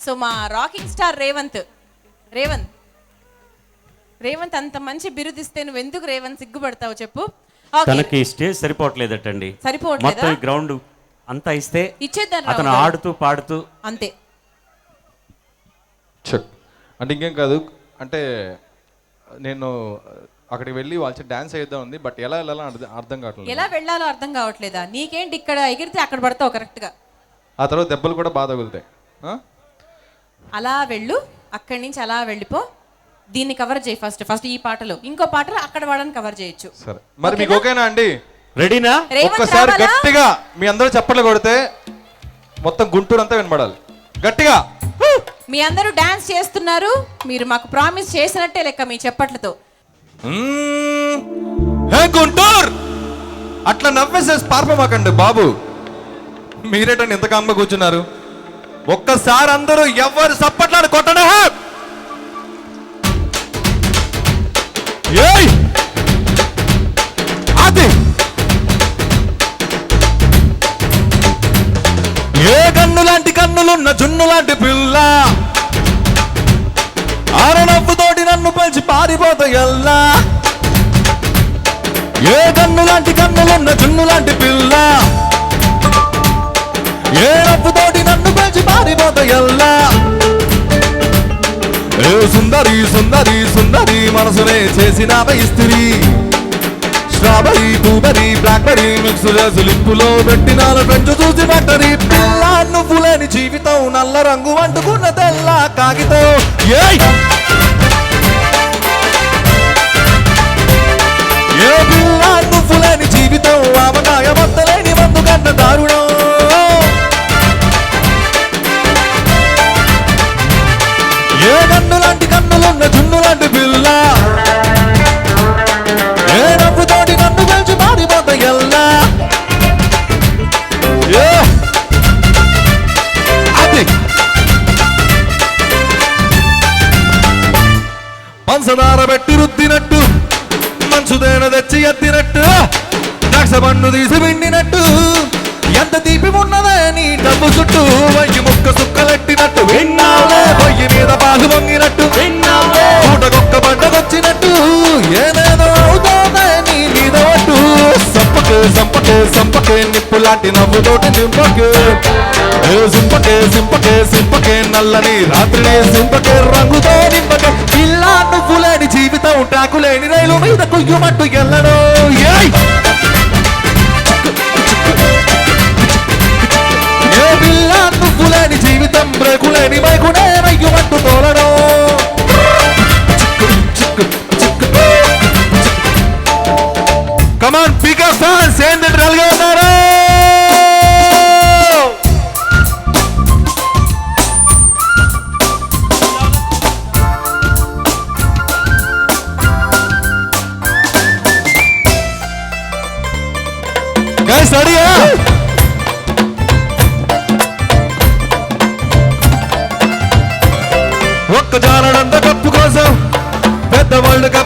So మా rocking star Revanth Revanth Revanth అంత మంచి బిరుదిస్తే నువ్వు ఎందుకు రేవంత్ సిగ్గుపడతావు చెప్పు. ఓకే తనకి స్టేజ్ సరిపోవట్లేదటండి. సరిపోవట్లేదా? మొత్తం గ్రౌండ్ అంతా ఇస్తే ఇచ్చేద్దాం అతను. ఆడుతూ పాడుతూ అంతే. చెక్. అంటే ఇంకేం కాదు అంటే నేను అక్కడికి వెళ్ళి వాళ్ళ డాన్స్ వేద్దాం ఉంది బట్ ఎలా వెళ్ళాలో అర్థం- కావట్లేదు. ఎలా వెళ్ళాలో అర్థం కావట్లేదా? నీకేంటి ఇక్కడ ఎగిరితే అక్కడ పడతావు కరెక్ట్గా. ఆ తర్వాత దెబ్బలు కూడా బాగా తగులుతాయి. ఆ? అలా వెళ్ళు అక్కడి నుంచి అలా వెళ్ళిపో. దీన్ని కవర్ చేయి ఫస్ట్ ఫస్ట్ ఈ పాటలో. ఇంకో పాటలో అక్కడ వాళ్ళని కవర్ చేయొచ్చు. సరే. మరి మీకు ఓకేనా? అండి? రెడీనా? రేవంత్ ఒక్కసారి రావాలా? గట్టిగా మీ అందరూ చప్పట్లు కొడితే మొత్తం గుంటూరు అంతా వినబడాలి. గట్టిగా. మీ అందరూ డాన్స్ చేస్తున్నారు. మీరు మాకు ప్రామిస్ చేసినట్టే లెక్క మీ చెప్పట్లతో. మ్మ్. హే గుంటూరు! అట్లా నవ్వేసేసి పార్పమాకండి బాబు. మీరేటండి ఎంత కామ్గా కూర్చున్నారు? ఒక్కసారి అందరూ ఎవరు సప్పట్లాడు కొట్టడా ఏయ్! అది ఏ కన్ను లాంటి కన్నులున్న జున్ను లాంటి పిల్ల? ఆరనవ్వుతోటి నన్ను పెంచి పారిపోతాయల్లా ఏ కన్ను లాంటి కన్నులున్న జున్ను లాంటి పిల్ల? ఏ నవ్వు నన్ను పెంచి పారిపోతాయల్లా ఏ సుందరి సుందరి సుందరి మనసునే చేసిన ఇస్త్రీ. స్ట్రాబెరీ బ్లూబెరీ బ్లాక్బెరీ మిక్స్ చేసి లిప్పులో పెట్టిన పెంచు చూసి బట్టరి పిల్ల. నువ్వు లేని జీవితం నల్ల రంగు అంటుకున్న తెల్ల కాగితం. ఏయ్! ఏ పిల్ల నువ్వు లేని జీవితం ఆవకాయ బద్దలేని మందు కన్న దారుణం. ద్రాక్ష పండు తీసి పిండినట్టు ఎంత తీపి ఉన్నదే నీ డబ్బు చుట్టూ? వయ్యి ముక్క సుక్కలెట్టినట్టు విన్నావే పొయ్యి మీద పాలు పొంగినట్టు విన్నావే. పూటకొక్క పండగొచ్చినట్టు ఏదేదో అవుతోందే నీ మీద ఒట్టు. సంపకే సంపకే సంపకే నిప్పు లాంటి నవ్వుతోటి నింపకే ఏ సింపకే సింపకే సింపకే నల్లని రాత్రిని సింపకే రంగుతో నింపకే. ఇలా నువ్వు లేని జీవితం టాకులేని రైలు మీద కుయ్యమట్టు ఎల్లడో. ఏయ్! குலை குலை நிமை குணை மையும் மட்டும் தோழனோ.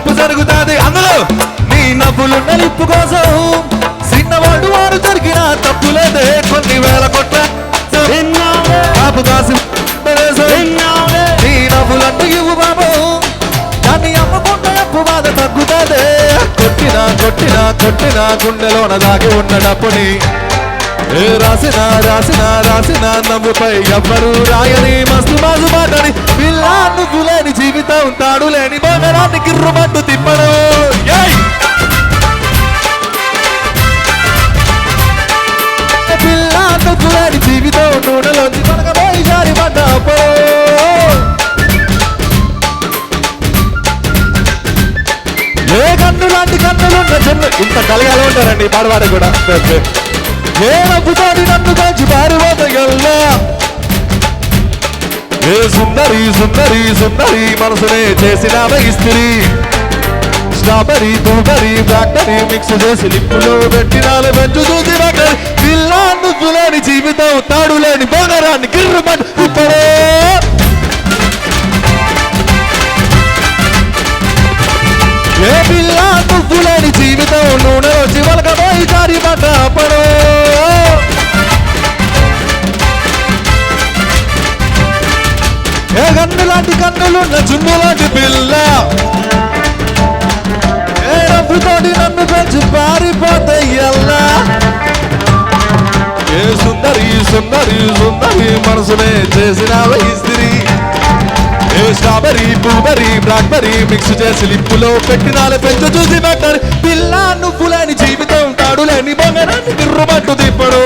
కప్పు జరుగుతాది. అందులో నీ నవ్వులు నలిప్పు కోసం చిన్నవాడు వాడు జరిగిన తప్పులేదే కొన్ని వేల కొట్ల కాపు కాసి నీ నవ్వులంటూ ఇవ్వు బాబు. దాన్ని అమ్ముకుంటే అప్పు బాధ తగ్గుతాదే. కొట్టినా కొట్టినా కొట్టినా గుండెలోన దాగి ఏ రాసిన రాసిన రాసిన నవ్వుపై ఎవ్వరు రాయని మస్తు మాసు మాటని. పిల్ల నువ్వు లేని జీవితం తాడు లేని బంగారాన్ని గిర్రుమంటూ తిప్పడు. ఏయ్! పిల్ల నువ్వు లేని జీవితం నూనెలోంచి మనకపోయి జారి పడ్డ ఏ కన్ను లాంటి కన్నులున్న జన్మ ఇంత కలగాలి ఉంటారండి పాడవాడ కూడా? ఏ నవ్వుతోటి నన్ను కాల్చి పారిపోత ఎల్లా ఏ సుందరి సుందరి సుందరి మనసునే చేసిన ఇస్త్రీ. స్ట్రాబెరీ బ్లూబెరీ బ్లాక్బెరీ మిక్స్ చేసి లిప్పులో పెట్టినాలు పెంచు చూసి బట్టరి పిల్ల నువ్వు లేని జీవితం తాడు లేని బొగరాన్ని గిర్రమని ఇప్పుడే. ఏ పిల్లా నువ్వు లేని జీవితం నూనె చివలక పోయి జారి పడ్డ లాంటి కన్నులున్న జున్ను లాంటి పిల్ల. ఏ నన్ను పెంచి పారిపోతయ్యల్లా. ఏ సుందరి సుందరి సుందరి మనసునే చేసిన ఇస్త్రీ ఏ స్ట్రాబెరీ బ్లూబెరీ బ్లాక్బెరీ మిక్స్ చేసి లిప్పులో పెట్టినాలే పెంచ చూసి పెట్టారు పిల్ల నువ్వులేని జీవితం తాడులేని బొంగరాన్ని గిర్రుబట్టు తిప్పడు.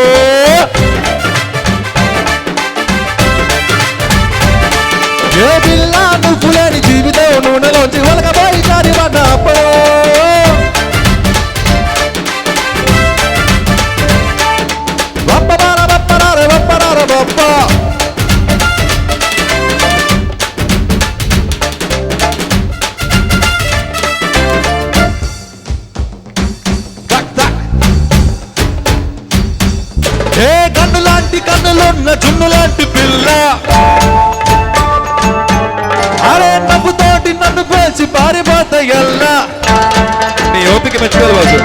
లాంటి జున్ను లాంటి పిల్ల. అరే నవ్వుతోటి నన్ను పేల్చి పారిపోతాయల్లా నీ ఓపిక మెచ్చుకోవాలి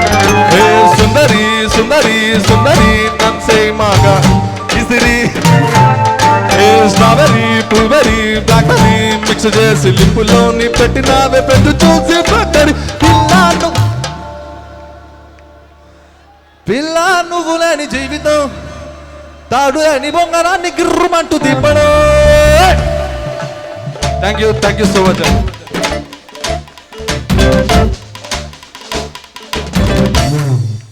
ఏ సుందరి సుందరి సుందరి నన్సే మాగ. ఇసిరి. ఏ స్ట్రాబెరీ బ్లూబెరీ బ్లాక్బెరీ మిక్స్ చేసి లిప్పులోని పెట్టినావే పెట్టు చూసి పక్కడి పిల్లాను. పిల్ల నువ్వు లేని జీవితం. తాడు అని బొంగరాన్ని గిర్రుమంటూ తిప్పడు thank you thank you so much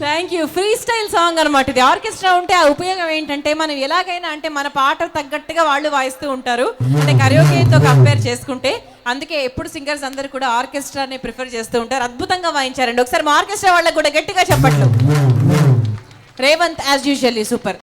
thank you free style song అనమాట ఇది. ఆర్కెస్ట్రా ఉంటే ఆ ఉపయోగం ఏంటంటే మనం ఎలాగైనా అంటే మన పాట తగ్గట్టుగా వాళ్ళు వాయిస్తూ ఉంటారు. అంటే కరియోకేతో కంపేర్ చేసుకుంటే అందుకే ఎప్పుడు సింగర్స్ అందరూ కూడా ఆర్కెస్ట్రాని ప్రిఫర్ చేస్తూ ఉంటారు. అద్భుతంగా వాయించారండి. ఒకసారి మా ఆర్కెస్ట్రా వాళ్ళకి కూడా గట్టిగా చెప్పట్లు. Revanth as usually super